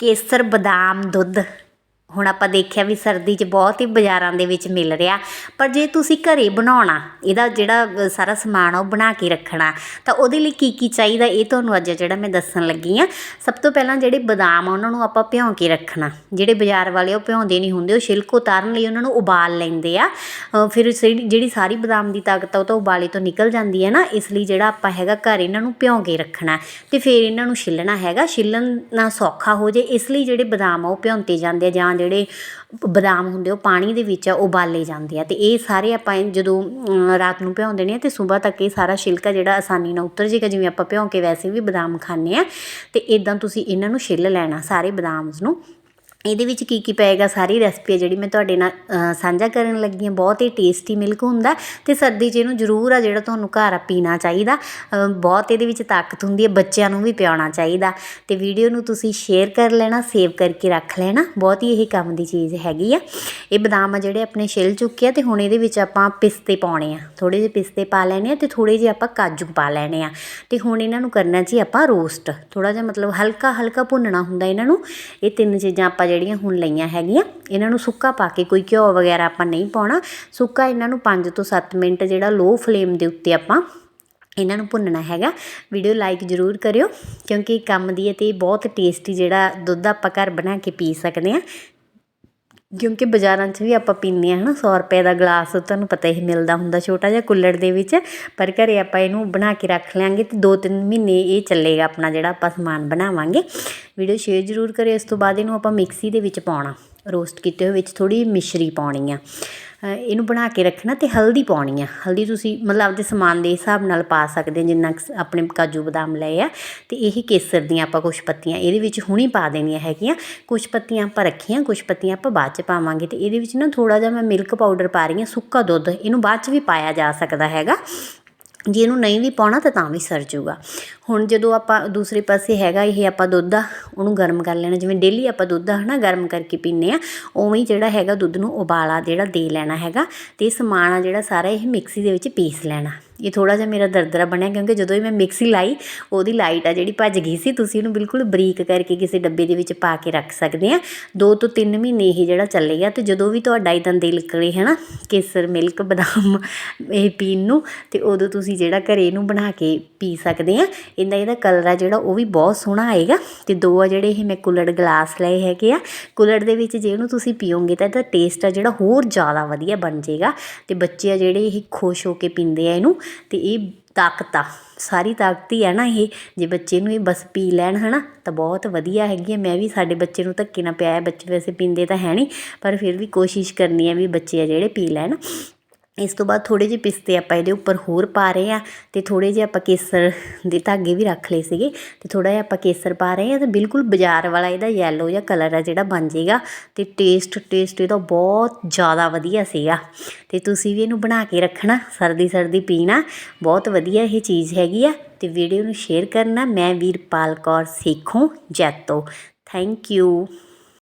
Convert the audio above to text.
ਕੇਸਰ ਬਦਾਮ ਦੁੱਧ। ਹੁਣ ਆਪਾਂ ਦੇਖਿਆ ਵੀ ਸਰਦੀ 'ਚ ਬਹੁਤ ਹੀ ਬਾਜ਼ਾਰਾਂ ਦੇ ਵਿੱਚ ਮਿਲ ਰਿਹਾ, ਪਰ ਜੇ ਤੁਸੀਂ ਘਰੇ ਬਣਾਉਣਾ, ਇਹਦਾ ਜਿਹੜਾ ਸਾਰਾ ਸਮਾਨ ਆ ਉਹ ਬਣਾ ਕੇ ਰੱਖਣਾ, ਤਾਂ ਉਹਦੇ ਲਈ ਕੀ ਕੀ ਚਾਹੀਦਾ ਇਹ ਤੁਹਾਨੂੰ ਅੱਜ ਜਿਹੜਾ ਮੈਂ ਦੱਸਣ ਲੱਗੀ ਆ ਸਭ ਤੋਂ ਪਹਿਲਾਂ ਜਿਹੜੇ ਬਦਾਮ ਆ, ਉਹਨਾਂ ਨੂੰ ਆਪਾਂ ਭਿਉਂ ਕੇ ਰੱਖਣਾ। ਜਿਹੜੇ ਬਾਜ਼ਾਰ ਵਾਲੇ ਉਹ ਭਿਉਂਦੇ ਨਹੀਂ ਹੁੰਦੇ, ਉਹ ਛਿਲਕ ਉਤਾਰਨ ਲਈ ਉਹਨਾਂ ਨੂੰ ਉਬਾਲ ਲੈਂਦੇ ਆ। ਫਿਰ ਜਿਹੜੀ ਜਿਹੜੀ ਸਾਰੀ ਬਦਾਮ ਦੀ ਤਾਕਤ ਆ, ਉਹ ਤਾਂ ਉਬਾਲੇ ਤੋਂ ਨਿਕਲ ਜਾਂਦੀ ਹੈ ਨਾ, ਇਸ ਲਈ ਜਿਹੜਾ ਆਪਾਂ ਹੈਗਾ ਘਰ ਇਹਨਾਂ ਨੂੰ ਭਿਉਂ ਕੇ ਰੱਖਣਾ। ਤੇ ਫਿਰ ਇਹਨਾਂ ਨੂੰ ਛਿੱਲਣਾ ਹੈਗਾ, ਛਿੱਲਣਾ ਸੌਖਾ ਹੋ ਜੇ ਇਸ ਲਈ ਜਿਹੜੇ ਬਦਾਮ ਆ, ਉਹ ਭਿਉਂਤੇ ਜਾਂਦੇ ਆ ਜਾਂ ਜਿਹੜੇ ਬਦਾਮ ਹੁੰਦੇ ਉਹ ਪਾਣੀ ਦੇ ਵਿੱਚ ਆ ਉਬਾਲੇ ਜਾਂਦੇ ਆ। ਤੇ ਇਹ ਸਾਰੇ ਆਪਾਂ ਜਦੋਂ ਅਮ, ਰਾਤ ਨੂੰ ਭਿਉਂਦੇ ਨੇ ਤੇ ਸਵੇਰ ਤੱਕ ਇਹ ਸਾਰਾ ਛਿਲਕਾ ਜਿਹੜਾ ਆਸਾਨੀ ਨਾਲ ਉਤਰ ਜੇਗਾ। ਜਿਵੇਂ ਆਪਾਂ ਭਿਉਂ ਕੇ ਵੈਸੇ ਵੀ ਬਦਾਮ ਖਾਂਦੇ ਆ ਤੇ ਇਦਾਂ ਤੁਸੀਂ ਇਹਨਾਂ ਨੂੰ ਛਿੱਲ ਲੈਣਾ ਸਾਰੇ ਬਦਾਮਸ ਨੂੰ। ਇਹਦੇ ਵਿੱਚ ਕੀ ਕੀ ਪਏਗਾ? ਸਾਰੀ ਰੈਸਪੀ ਹੈ ਜਿਹੜੀ ਮੈਂ ਤੁਹਾਡੇ ਨਾਲ ਸਾਂਝਾ ਕਰਨ ਲੱਗੀ ਹਾਂ। ਬਹੁਤ ਹੀ ਟੇਸਟੀ ਮਿਲਕ ਹੁੰਦਾ ਤੇ ਸਰਦੀ 'ਚ ਇਹਨੂੰ ਜ਼ਰੂਰ ਆ ਜਿਹੜਾ ਤੁਹਾਨੂੰ ਘਰ ਆ ਪੀਣਾ ਚਾਹੀਦਾ। ਬਹੁਤ ਇਹਦੇ ਵਿੱਚ ਤਾਕਤ ਹੁੰਦੀ ਹੈ, ਬੱਚਿਆਂ ਨੂੰ ਵੀ ਪਿਆਉਣਾ ਚਾਹੀਦਾ। ਤੇ ਵੀਡੀਓ ਨੂੰ ਤੁਸੀਂ ਸ਼ੇਅਰ ਕਰ ਲੈਣਾ ਸੇਵ ਕਰਕੇ ਰੱਖ ਲੈਣਾ। ਬਹੁਤ ਹੀ ਇਹ ਕੰਮ ਦੀ ਚੀਜ਼ ਹੈਗੀ ਆ। ਇਹ ਬਦਾਮ ਆ ਜਿਹੜੇ ਆਪਣੇ ਛਿੱਲ ਚੁੱਕੇ ਆ ਤੇ ਹੁਣ ਇਹਦੇ ਵਿੱਚ ਆਪਾਂ ਪਿਸਤੇ ਪਾਉਣੇ ਆ। ਥੋੜੇ ਜਿਹੇ ਪਿਸਤੇ ਪਾ ਲੈਣੇ ਆ ਤੇ ਥੋੜੇ ਜਿਹੇ ਆਪਾਂ ਕਾਜੂ ਪਾ ਲੈਣੇ ਆ। ਤੇ ਹੁਣ ਇਹਨਾਂ ਨੂੰ ਕਰਨਾ ਜੀ ਆਪਾਂ ਰੋਸਟ। ਥੋੜਾ ਜਿਹਾ ਮਤਲਬ ਹਲਕਾ ਹਲਕਾ ਭੁੰਨਣਾ ਹੁੰਦਾ ਇਹਨਾਂ ਨੂੰ। ਇਹ ਤਿੰਨ ਚੀਜ਼ਾਂ ਆਪਾਂ ਜਿਹੜੀਆਂ ਹੁਣ ਲਈਆਂ ਹੈਗੀਆਂ। ਇਹਨਾਂ ਨੂੰ ਸੁੱਕਾ ਪਾ ਕੇ ਕੋਈ ਘਿਓ ਵਗੈਰਾ ਆਪਾਂ ਨਹੀਂ ਪਾਉਣਾ। ਸੁੱਕਾ ਇਹਨਾਂ ਨੂੰ 5 ਤੋਂ 7 ਮਿੰਟ ਜਿਹੜਾ ਲੋ ਫਲੇਮ ਦੇ ਉੱਤੇ ਆਪਾਂ ਇਹਨਾਂ ਨੂੰ ਭੁੰਨਣਾ ਹੈਗਾ। ਵੀਡੀਓ ਲਾਈਕ ਜ਼ਰੂਰ ਕਰਿਓ ਕਿਉਂਕਿ ਕੰਮ ਦੀ ਹੈ ਤੇ ਬਹੁਤ ਟੇਸਟੀ ਜਿਹੜਾ ਦੁੱਧ ਆਪਾਂ ਘਰ ਬਣਾ ਕੇ ਪੀ ਸਕਦੇ ਆ। ਕਿਉਂਕਿ ਬਾਜ਼ਾਰਾਂ 'ਚ ਵੀ ਆਪਾਂ ਪੀਂਦੇ ਹਾਂ ਹੈ ਨਾ 100 ਰੁਪਏ ਦਾ ਗਲਾਸ, ਤੁਹਾਨੂੰ ਪਤਾ ਹੀ ਮਿਲਦਾ ਹੁੰਦਾ ਛੋਟਾ ਜਿਹਾ ਕੁੱਲੜ ਦੇ ਵਿੱਚ, ਪਰ ਘਰੇ ਆਪਾਂ ਇਹਨੂੰ ਬਣਾ ਕੇ ਰੱਖ ਲਾਂਗੇ ਤੇ 2-3 ਮਹੀਨੇ ਇਹ ਚੱਲੇਗਾ ਆਪਣਾ ਜਿਹੜਾ ਆਪਾਂ ਸਮਾਨ ਬਣਾਵਾਂਗੇ। ਵੀਡੀਓ ਸ਼ੇਅਰ ਜ਼ਰੂਰ ਕਰਿਓ, ਇਸ ਤੋਂ ਬਾਅਦ ਇਹਨੂੰ ਆਪਾਂ ਮਿਕਸੀ ਦੇ ਵਿੱਚ ਪਾਉਣਾ। ਰੋਸਟ ਕੀਤੇ ਹੋਏ ਵਿੱਚ ਥੋੜੀ ਮਿਸ਼ਰੀ ਪਾਉਣੀ ਆ। ਇਹਨੂੰ ਬਣਾ ਕੇ ਰੱਖਣਾ ਤੇ ਹਲਦੀ ਪਾਉਣੀ ਆ। ਹਲਦੀ ਤੁਸੀਂ ਮਤਲਬ ਆਪਦੇ ਸਮਾਨ ਦੇ ਹਿਸਾਬ ਨਾਲ ਪਾ ਸਕਦੇ ਜਿੰਨਾ ਕੁ ਆਪਣੇ ਕਾਜੂ ਬਦਾਮ ਲਏ ਆ। ਤੇ ਇਹੀ ਕੇਸਰ ਦੀਆਂ ਆਪਾਂ ਕੁਝ ਪੱਤੀਆਂ, ਇਹਦੇ ਵਿੱਚ ਹੁਣੀ ਪਾ ਦੇਣੀਆਂ ਹੈਗੀਆਂ। ਕੁਝ ਪੱਤੀਆਂ ਆਪਾਂ ਰੱਖੀਆਂ ਕੁਝ ਪੱਤੀਆਂ ਆਪਾਂ ਬਾਅਦ ਚ ਪਾਵਾਂਗੇ। ਤੇ ਇਹਦੇ ਵਿੱਚ ਨਾ ਥੋੜਾ ਜਿਹਾ ਮੈਂ ਮਿਲਕ ਪਾਊਡਰ ਪਾ ਰਹੀ ਹਾਂ, ਸੁੱਕਾ ਦੁੱਧ। ਇਹਨੂੰ ਬਾਅਦ ਚ ਵੀ ਪਾਇਆ ਜਾ ਸਕਦਾ ਹੈਗਾ। ਜੇ ਇਹਨੂੰ ਨਹੀਂ ਵੀ ਪਾਉਣਾ ਤਾਂ ਤਾਂ ਵੀ ਸਰ ਜੂਗਾ ਹੁਣ ਜਦੋਂ ਆਪਾਂ ਦੂਸਰੇ ਪਾਸੇ ਹੈਗਾ ਇਹ ਆਪਾਂ ਦੁੱਧ ਆ, ਉਹਨੂੰ ਗਰਮ ਕਰ ਲੈਣਾ। ਜਿਵੇਂ ਡੇਲੀ ਆਪਾਂ ਦੁੱਧ ਆ ਹਨਾ, ਗਰਮ ਕਰਕੇ ਪੀਂਦੇ ਆ, ਉਵੇਂ ਹੀ ਜਿਹੜਾ ਹੈਗਾ ਦੁੱਧ ਨੂੰ ਉਬਾਲਾ ਜਿਹੜਾ ਦੇ ਲੈਣਾ ਹੈਗਾ ਤੇ ਸਮਾਨ ਆ ਜਿਹੜਾ ਸਾਰਾ ਇਹ ਮਿਕਸੀ ਦੇ ਵਿੱਚ ਪੀਸ ਲੈਣਾ। ਇਹ ਥੋੜਾ ਜਿਹਾ ਮੇਰਾ ਦਰਦਰਾ ਬਣਿਆ ਕਿਉਂਕਿ ਜਦੋਂ ਹੀ ਮੈਂ ਮਿਕਸੀ ਲਾਈ, ਉਹਦੀ ਲਾਈਟ ਆ ਜਿਹੜੀ ਭੱਜ ਗਈ ਸੀ, ਤੁਸੀਂ ਇਹਨੂੰ ਬਿਲਕੁਲ ਬਰੀਕ ਕਰਕੇ ਕਿਸੇ ਡੱਬੇ ਦੇ ਵਿੱਚ ਪਾ ਕੇ ਰੱਖ ਸਕਦੇ ਆ। ਦੋ ਤੋਂ ਤਿੰਨ ਮਹੀਨੇ ਇਹ ਜਿਹੜਾ ਚੱਲੇਗਾ ਤੇ ਜਦੋਂ ਵੀ ਤੁਹਾਡਾ ਇਦਾਂ ਦਿਲ ਕਰੇ ਹਨਾ, ਕੇਸਰ ਮਿਲਕ ਬਦਾਮ ਇਹ ਪੀਣ ਨੂੰ ਤੇ ਉਦੋਂ ਤੁਸੀਂ ਜਿਹੜਾ ਘਰੇ ਇਹਨੂੰ ਬਣਾ ਕੇ ਪੀ ਸਕਦੇ ਆ। ਇਹਦਾ ਇਹਦਾ ਕਲਰ ਆ ਜਿਹੜਾ, ਉਹ ਵੀ ਬਹੁਤ ਸੋਹਣਾ ਆਏਗਾ। ਤੇ ਦੋ ਆ ਜਿਹੜੇ ਇਹ ਮੈਂ ਕੁਲੜ ਗਲਾਸ ਲਏ ਹੈਗੇ ਆ। ਕੁਲੜ ਦੇ ਵਿੱਚ ਜੇ ਉਹਨੂੰ ਤੁਸੀਂ ਪੀਓਗੇ ਤਾਂ ਇਹਦਾ ਟੇਸਟ ਆ ਜਿਹੜਾ ਹੋਰ ਜ਼ਿਆਦਾ ਵਧੀਆ ਬਣ ਜਾਏਗਾ। ਤੇ ਬੱਚੇ ਆ ਜਿਹੜੇ ਇਹ ਖੁਸ਼ ਹੋ ਕੇ ਪੀਂਦੇ ਆ ਇਹਨੂੰ। ਤੇ ਇਹ ਤਾਕਤ ਆ ਸਾਰੀ ਤਾਕਤ ਹੀ ਹੈ ਨਾ ਇਹ। ਜੇ ਬੱਚੇ ਨੂੰ ਇਹ ਬਸ ਪੀ ਲੈਣ ਹਨਾ, ਤਾਂ ਬਹੁਤ ਵਧੀਆ ਹੈਗੀ ਆ। ਮੈਂ ਵੀ ਸਾਡੇ ਬੱਚੇ ਨੂੰ ਧੱਕੇ ਨਾ ਪਿਆਇਆ, ਬੱਚੇ ਵੈਸੇ ਪੀਂਦੇ ਤਾਂ ਹੈ ਨਹੀਂ, ਪਰ ਫਿਰ ਵੀ ਕੋਸ਼ਿਸ਼ ਕਰਨੀ ਹੈ ਵੀ ਬੱਚੇ ਆ ਜਿਹੜੇ ਪੀ ਲੈਣ। ਇਸ ਤੋਂ ਬਾਅਦ ਥੋੜੇ ਜਿਹੇ ਪਿਸਤੇ ਆਪਾਂ ਇਹਦੇ ਉੱਪਰ ਹੋਰ ਪਾ ਰਹੇ ਆ ਤੇ ਥੋੜੇ ਜਿਹੇ ਆਪਾਂ ਕੇਸਰ ਦੇ ਧਾਗੇ ਵੀ ਰੱਖ ਲਏ ਸੀਗੇ ਤੇ ਥੋੜਾ ਜਿਹਾ ਆਪਾਂ ਕੇਸਰ ਪਾ ਰਹੇ ਆ ਤੇ ਬਿਲਕੁਲ ਬਾਜ਼ਾਰ ਵਾਲਾ ਇਹਦਾ ਯੈਲੋ ਜਿਹਾ ਕਲਰ ਆ ਜਿਹੜਾ ਬਣ ਜਾਏਗਾ ਤੇ ਟੇਸਟ ਟੇਸਟ ਇਹਦਾ ਬਹੁਤ ਜ਼ਿਆਦਾ ਵਧੀਆ ਸੀਗਾ ਤੇ ਤੁਸੀਂ ਵੀ ਇਹਨੂੰ ਬਣਾ ਕੇ ਰੱਖਣਾ, ਸਰਦੀ ਸਰਦੀ ਪੀਣਾ, ਬਹੁਤ ਵਧੀਆ ਇਹ ਚੀਜ਼ ਹੈਗੀ ਆ ਤੇ ਵੀਡੀਓ ਨੂੰ ਸ਼ੇਅਰ ਕਰਨਾ, ਮੈਂ ਵੀਰਪਾਲ ਕੌਰ ਸੇਖੋਂ ਜੈਤੋ। Thank you